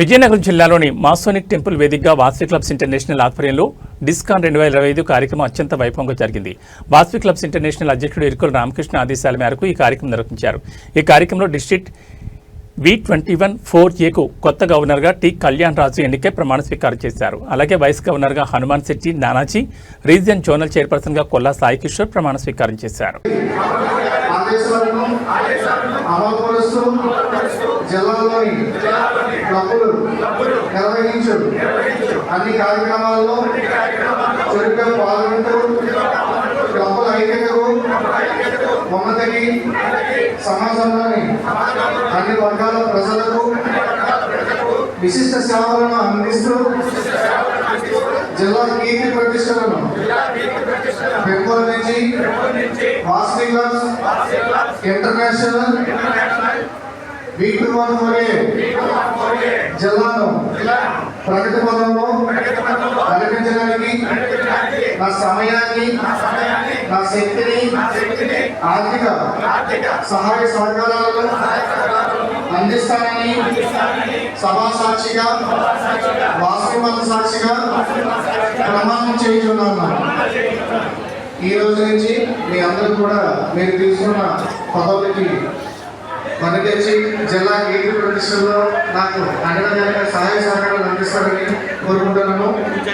విజయనగరం జిల్లాలోని Masonic temple వేదికగా Vasavi clubs international ఆధ్వర్యంలో డిస్కాన్ రెండు వేల ఇరవై ఐదు కార్యక్రమం అత్యంత వైభవంగా జరిగింది. వాసవి క్లబ్స్ ఇంటర్నేషనల్ అధ్యక్షుడు ఇరుకుల రామకృష్ణ ఆదేశాల మేరకు ఈ కార్యక్రమం నిర్వహించారు. ఈ కార్యక్రమంలో district V twenty one four ఏకు కొత్త గవర్నర్గా టి కళ్యాణ్ రాజు ఎన్నికే ప్రమాణ స్వీకారం చేశారు. అలాగే వైస్ గవర్నర్గా హనుమాన్ శెట్టి నానాజీ రీజియన్ జోనల్ చైర్పర్సన్గా కొల్లా సాయి కిషోర్ ప్రమాణ స్వీకారం చేశారు. జిల్లాలోని క్లబ్బులు నిర్వహించు. అన్ని కార్యక్రమాల్లో చురుగ్గా పాల్గొంటూ క్లబ్బుల ఐక్యతకు ఉన్నతికి సమాజంలోని అన్ని వర్గాల ప్రజలకు విశిష్ట సేవలను అందిస్తూ జిల్లా కీర్తి ప్రతిష్టలను పెంపొందించి క్లబ్స్ ఇంటర్నేషనల్ వీక్ వన్ జిల్లాను. ప్రగతి పదంలో నడిపించడానికి నా సమయాన్ని నా శక్తిని ఆర్థిక సహాయ సహకారాలను అందిస్తానని సభా సాక్షిగా వాసవి మత సాక్షిగా ప్రమాణం చేయుచున్నాను. ఈ రోజు నుంచి మీ అందరూ కూడా మీరు తీసుకున్న పదవులకి మన జిల్లా కీర్తి ప్రతిష్టలో నాకు అన్ని సహాయ సహకారాలు అందిస్తారని కోరుకుంటున్నాను.